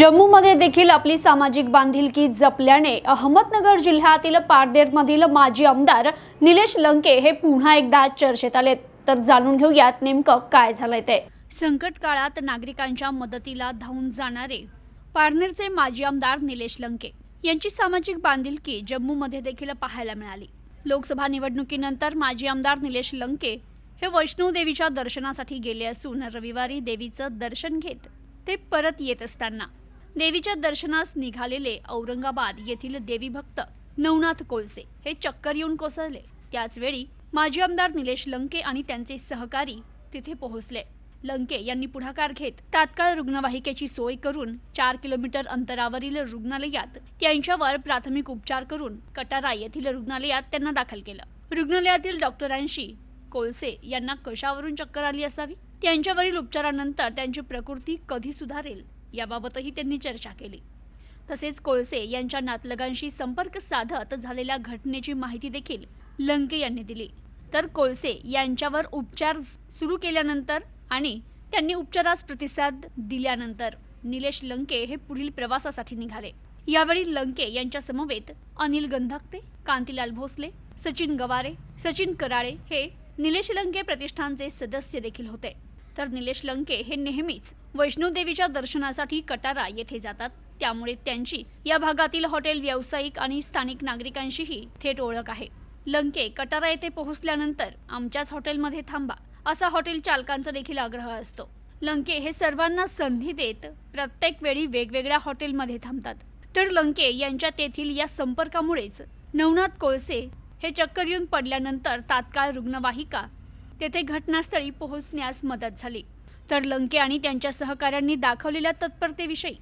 जम्मूमध्ये देखील आपली सामाजिक बांधिलकी जपल्याने अहमदनगर जिल्ह्यातील पारनेरमधील माजी आमदार निलेश लंके हे पुन्हा एकदा चर्चेत आले तर जाणून घेऊयात नेमकं काय झालंय ते. संकट काळात नागरिकांच्या मदतीला धावून जाणारे पारनेरचे माजी आमदार निलेश लंके यांची सामाजिक बांधिलकी जम्मूमध्ये देखील पाहायला मिळाली. लोकसभा निवडणुकीनंतर माजी आमदार निलेश लंके हे वैष्णव देवीच्या दर्शनासाठी गेले असून रविवारी देवीचं दर्शन घेत ते परत येत असताना देवीच्या दर्शनास निघालेले औरंगाबाद येथील देवी भक्त नवनाथ कोळसे हे चक्कर येऊन कोसळले. त्याचवेळी माजी आमदार निलेश लंके आणि त्यांचे सहकारी तिथे पोहोचले. लंके यांनी पुढाकार घेत तात्काळ रुग्णवाहिकेची सोय करून चार किलोमीटर अंतरावरील रुग्णालयात त्यांच्यावर प्राथमिक उपचार करून कटारा येथील रुग्णालयात त्यांना दाखल केलं. रुग्णालयातील डॉक्टरांशी कोळसे यांना कशावरून चक्कर आली असावी? त्यांच्यावरील उपचारानंतर त्यांची प्रकृती कधी सुधारेल? याबाबतही त्यांनी चर्चा केली. तसेच कोळसे यांच्या नातलगांशी संपर्क साधत झालेल्या घटनेची माहिती देखील लंके यांनी दिली. तर कोळसे यांच्यावर उपचार सुरू केल्यानंतर आणि त्यांनी उपचारास प्रतिसाद दिल्यानंतर निलेश लंके हे पुढील प्रवासासाठी निघाले. यावेळी लंके यांच्या समवेत अनिल गंधकते कांतीलाल भोसले सचिन गवारे सचिन कराळे हे निलेश लंके प्रतिष्ठानचे सदस्य देखील होते. तर निलेश लंके हे नेहमीच वैष्णोदेवीच्या दर्शनासाठी कटारा येथे जातात. त्यामुळे त्यांची या भागातील हॉटेल व्यावसायिक आणि स्थानिक नागरिकांशीही थेट ओळख आहे. लंके कटारा येथे पोहोचल्यानंतर आमच्याच हॉटेलमध्ये थांबा असा हॉटेल चालकांचा देखील आग्रह असतो. लंके हे सर्वांना संधी देत प्रत्येक वेळी वेगवेगळ्या हॉटेलमध्ये थांबतात. तर लंके यांच्या तेथील या संपर्कामुळेच नवनाथ कोळसे हे चक्कर येऊन पडल्यानंतर तात्काळ रुग्णवाहिका तेथे घटनास्थळी पोहोचण्यास मदत झाली. तर लंके आणि त्यांच्या सहकाऱ्यांनी दाखवलेल्या तत्परतेविषयी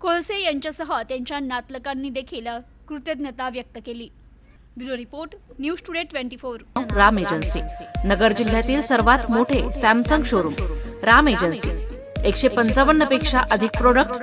कोळसे यांच्यासह त्यांच्या नातलकांनी देखील कृतज्ञता व्यक्त केली. Bureau report news today twenty four. Ram agency. Nagar जिल्ह्यातील सर्वात मोठे सॅमसंग शोरूम. राम एजन्सी. एकशे पंचावन्नपेक्षा अधिक प्रोडक्ट